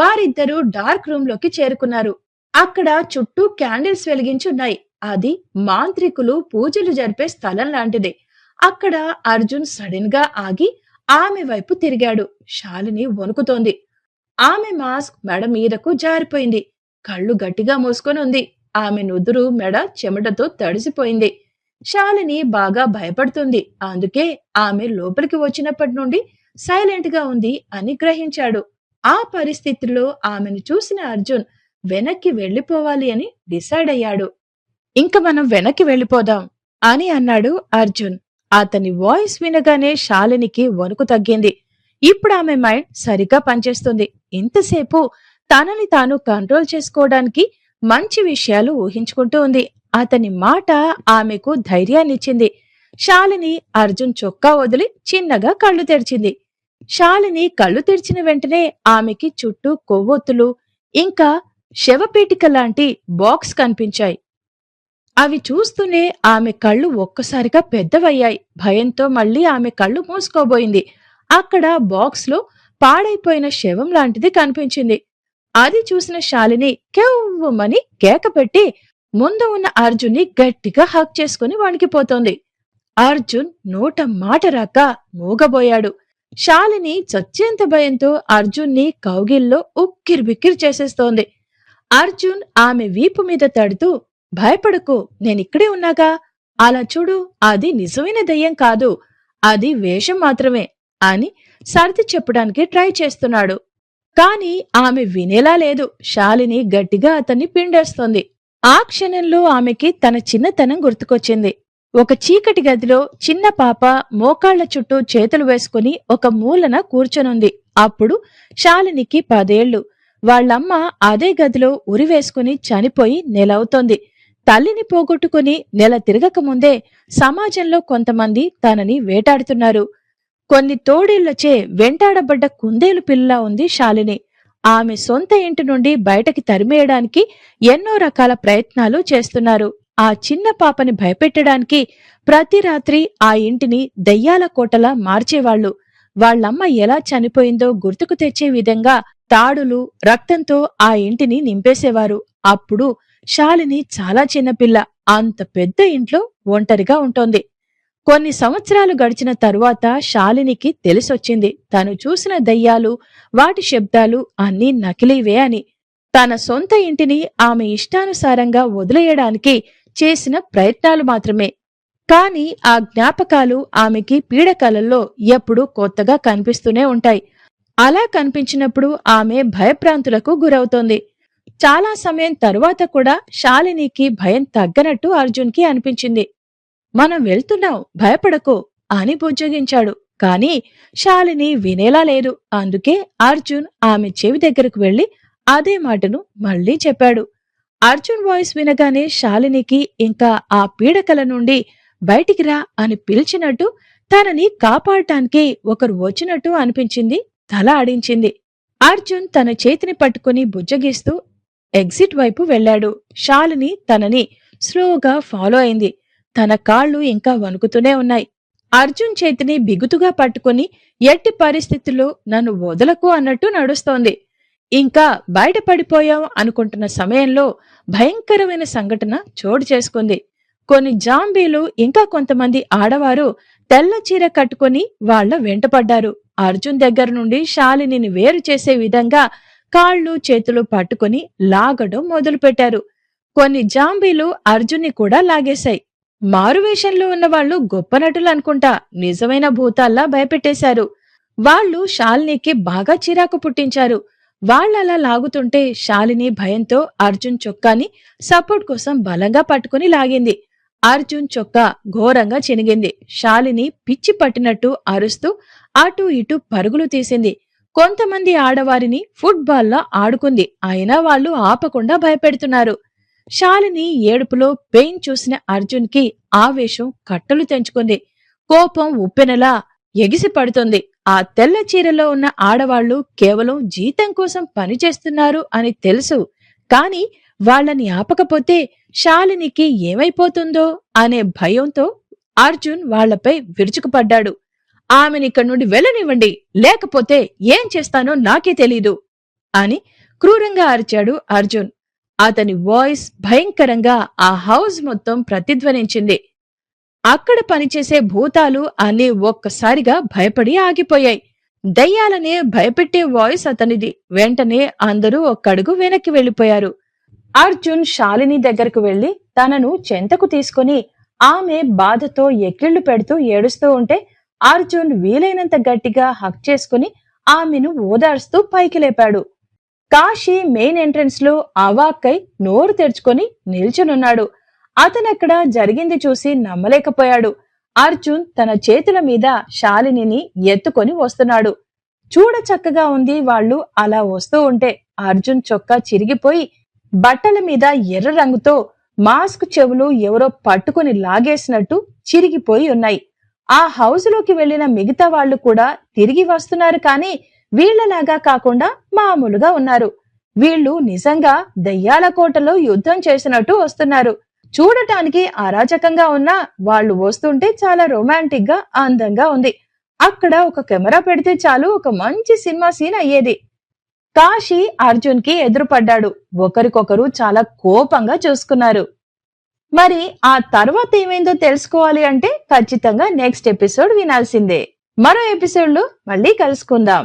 వారిద్దరూ డార్క్ రూమ్లోకి చేరుకున్నారు. అక్కడ చుట్టూ క్యాండిల్స్ వెలిగించున్నాయి. అది మాంత్రికులు పూజలు జరిపే స్థలం లాంటిది. అక్కడ అర్జున్ సడన్గా ఆగి ఆమె వైపు తిరిగాడు. శాలిని వణుకుతోంది. ఆమె మాస్క్ మెడ మీదకు జారిపోయింది. కళ్ళు గట్టిగా మూసుకొని ఉంది. ఆమె నుదురు మెడ చెమటతో తడిసిపోయింది. శాలిని బాగా భయపడుతుంది. అందుకే ఆమె లోపలికి వచ్చినప్పటి నుండి సైలెంట్గా ఉంది అని గ్రహించాడు. ఆ పరిస్థితిలో ఆమెను చూసిన అర్జున్ వెనక్కి వెళ్ళిపోవాలి అని డిసైడ్ అయ్యాడు. ఇంక మనం వెనక్కి వెళ్ళిపోదాం అని అన్నాడు అర్జున్. అతని వాయిస్ వినగానే శాలినికి వణుకు తగ్గింది. ఇప్పుడు ఆమె మైండ్ సరిగ్గా పనిచేస్తుంది. ఇంతసేపు తనని తాను కంట్రోల్ చేసుకోవడానికి మంచి విషయాలు ఊహించుకుంటూ ఉంది. అతని మాట ఆమెకు ధైర్యాన్నిచ్చింది. శాలిని అర్జున్ చొక్కా వదిలి చిన్నగా కళ్ళు తెరిచింది. శాలిని కళ్ళు తెరిచిన వెంటనే ఆమెకి చుట్టూ కొవ్వొత్తులు ఇంకా శవపేటిక లాంటి బాక్స్ కనిపించాయి. అవి చూస్తూనే ఆమె కళ్ళు ఒక్కసారిగా పెద్దవయ్యాయి. భయంతో మళ్ళీ ఆమె కళ్ళు మూసుకోబోయింది. అక్కడ బాక్స్లో పాడైపోయిన శవం లాంటిది కనిపించింది. అది చూసిన శాలిని కెవ్వమని కేకపెట్టి ముందు ఉన్న అర్జున్ని గట్టిగా హక్ చేసుకుని వణికిపోతోంది అర్జున్ నోట మాట రాక మూగబోయాడు. శాలిని చచ్చేంత భయంతో అర్జున్ని కౌగిల్లో ఉక్కిరిబిక్కిరి చేసేస్తోంది. అర్జున్ ఆమె వీపు మీద తడుతూ భయపడకు నేనిక్కడే ఉన్నాగా. అలా చూడు అది నిజమైన దయ్యం కాదు. అది వేషం మాత్రమే అని సర్ది చెప్పడానికి ట్రై చేస్తున్నాడు. కాని ఆమె వినేలా లేదు. శాలిని గట్టిగా అతన్ని పిండేస్తోంది. ఆ క్షణంలో ఆమెకి తన చిన్నతనం గుర్తుకొచ్చింది. ఒక చీకటి గదిలో చిన్న పాప మోకాళ్ళ చుట్టూ చేతులు వేసుకుని ఒక మూలన కూర్చొనుంది. అప్పుడు శాలినికి పదేళ్ళు. వాళ్ళమ్మ అదే గదిలో ఉరివేసుకుని చనిపోయి నెలవుతోంది. తల్లిని పోగొట్టుకుని నెల తిరగక ముందే సమాజంలో కొంతమంది తనని వేటాడుతున్నారు. కొన్ని తోడేళ్ళచే వెంటాడబడ్డ కుందేలు పిల్లలా ఉంది శాలిని. ఆమె సొంత ఇంటి నుండి బయటకి తరిమేయడానికి ఎన్నో రకాల ప్రయత్నాలు చేస్తున్నారు. ఆ చిన్న పాపని భయపెట్టడానికి ప్రతి రాత్రి ఆ ఇంటిని దయ్యాల కోటలా మార్చేవాళ్ళు వాళ్ళమ్మ ఎలా చనిపోయిందో గుర్తుకు తెచ్చే విధంగా తాడులు రక్తంతో ఆ ఇంటిని నింపేసేవారు. అప్పుడు శాలిని చాలా చిన్నపిల్ల అంత పెద్ద ఇంట్లో ఒంటరిగా ఉంటోంది. కొన్ని సంవత్సరాలు గడిచిన తరువాత శాలినికి తెలిసొచ్చింది తను చూసిన దయ్యాలు వాటి శబ్దాలు అన్నీ నకిలీవే అని. తన సొంత ఇంటిని ఆమె ఇష్టానుసారంగా వదిలేయడానికి చేసిన ప్రయత్నాలు మాత్రమే. కాని ఆ జ్ఞాపకాలు ఆమెకి పీడకలల్లో ఎప్పుడూ కొత్తగా కనిపిస్తూనే ఉంటాయి. అలా కనిపించినప్పుడు ఆమె భయప్రాంతులకు గురవుతోంది. చాలా సమయం తరువాత కూడా శాలినికి భయం తగ్గనట్టు అర్జున్కి అనిపించింది. మనం వెళ్తున్నాం భయపడకు అని బుజ్జగించాడు. కాని శాలిని వినేలా లేదు. అందుకే అర్జున్ ఆమె చెవి దగ్గరకు వెళ్ళి అదే మాటను మళ్ళీ చెప్పాడు. అర్జున్ వాయిస్ వినగానే శాలినికి ఇంకా ఆ పీడకల నుండి బయటికి రా అని పిలిచినట్టు తనని కాపాడటానికి ఒకరు వచ్చినట్టు అనిపించింది తల ఆడించింది. అర్జున్ తన చేతిని పట్టుకుని బుజ్జగిస్తూ ఎగ్జిట్ వైపు వెళ్ళాడు. శాలిని తనని స్లోగా ఫాలో అయింది. తన కాళ్ళు ఇంకా వణుకుతూనే ఉన్నాయి. అర్జున్ చేతిని బిగుతుగా పట్టుకుని ఎట్టి పరిస్థితుల్లో నన్ను వదలకు అన్నట్టు నడుస్తోంది. ఇంకా బయటపడిపోయాం అనుకుంటున్న సమయంలో భయంకరమైన సంఘటన చోటు చేసుకుంది. కొన్ని జాంబీలు ఇంకా కొంతమంది ఆడవారు తెల్ల చీర కట్టుకుని వాళ్ళ వెంటపడ్డారు. అర్జున్ దగ్గర నుండి శాలినిని వేరు చేసే విధంగా కాళ్ళు చేతులు పట్టుకుని లాగడం మొదలుపెట్టారు. కొన్ని జాంబీలు అర్జున్ని కూడా లాగేశాయి. మారువేషంలో ఉన్న వాళ్ళు గొప్ప నటులు అనుకుంటా నిజమైన భూతాల్లా భయపెట్టేశారు. వాళ్ళు శాలినికి బాగా చిరాకు పుట్టించారు. వాళ్ళలా లాగుతుంటే శాలిని భయంతో అర్జున్ చొక్కాని సపోర్ట్ కోసం బలంగా పట్టుకుని లాగింది. అర్జున్ చొక్కా ఘోరంగా చినిగింది. శాలిని పిచ్చి పట్టినట్టు అరుస్తూ అటు ఇటు పరుగులు తీసింది. కొంతమంది ఆడవారిని ఫుట్బాల్లో ఆడుకుంది. అయినా వాళ్ళు ఆపకుండా భయపెడుతున్నారు. శాలిని ఏడుపులో పెయిన్ చూసిన అర్జున్కి ఆవేశం కట్టలు తెంచుకుంది. కోపం ఉప్పెనలా ఎగిసి పడుతుంది. ఆ తెల్ల చీరలో ఉన్న ఆడవాళ్ళు కేవలం జీతం కోసం పనిచేస్తున్నారు అని తెలుసు. కాని వాళ్ళని ఆపకపోతే శాలినికి ఏమైపోతుందో అనే భయంతో అర్జున్ వాళ్ళపై విరుచుకుపడ్డాడు. ఆమెనిక్కడి నుండి వెళ్ళనివ్వండి లేకపోతే ఏం చేస్తానో నాకే తెలీదు అని క్రూరంగా అరిచాడు అర్జున్. అతని వాయిస్ భయంకరంగా ఆ హౌస్ మొత్తం ప్రతిధ్వనించింది. అక్కడ పనిచేసే భూతాలు అన్నీ ఒక్కసారిగా భయపడి ఆగిపోయాయి. దయ్యాలనే భయపెట్టే వాయిస్ అతనిది. వెంటనే అందరూ ఒక్కడుగు వెనక్కి వెళ్ళిపోయారు. అర్జున్ శాలిని దగ్గరకు వెళ్ళి తనను చెంతకు తీసుకుని ఆమె బాధతో ఎక్కిళ్ళు పెడుతూ ఏడుస్తూ ఉంటే అర్జున్ వీలైనంత గట్టిగా హక్ చేసుకుని ఆమెను ఓదార్స్తూ పైకి లేపాడు. కాశీ మెయిన్ ఎంట్రన్స్లో అవాక్కై నోరు తెరుచుకొని నిల్చునున్నాడు. అతనక్కడ జరిగింది చూసి నమ్మలేకపోయాడు. అర్జున్ తన చేతుల మీద శాలినిని ఎత్తుకొని వస్తున్నాడు. చూడ చక్కగా ఉంది వాళ్ళు అలా వస్తూ ఉంటే అర్జున్ చొక్కా చిరిగిపోయి బట్టల మీద ఎర్ర రంగుతో మాస్క్ చెవులు ఎవరో పట్టుకుని లాగేసినట్టు చిరిగిపోయి ఉన్నాయి. ఆ హౌస్లోకి వెళ్ళిన మిగతా వాళ్ళు కూడా తిరిగి వస్తున్నారు కానీ వీళ్ళలాగా కాకుండా మామూలుగా ఉన్నారు. వీళ్ళు నిజంగా దయ్యాల కోటలో యుద్ధం చేసినట్టు వస్తున్నారు. చూడటానికి అరాచకంగా ఉన్నా వాళ్ళు వస్తుంటే చాలా రొమాంటిక్గా అందంగా ఉంది. అక్కడ ఒక కెమెరా పెడితే చాలు ఒక మంచి సినిమా సీన్ అయ్యేది. కాశీ అర్జున్కి ఎదురుపడ్డాడు. ఒకరికొకరు చాలా కోపంగా చూసుకున్నారు. మరి ఆ తర్వాత ఏమైందో తెలుసుకోవాలి అంటే ఖచ్చితంగా నెక్స్ట్ ఎపిసోడ్ వినాల్సిందే. మరో ఎపిసోడ్లో మళ్ళీ కలుసుకుందాం.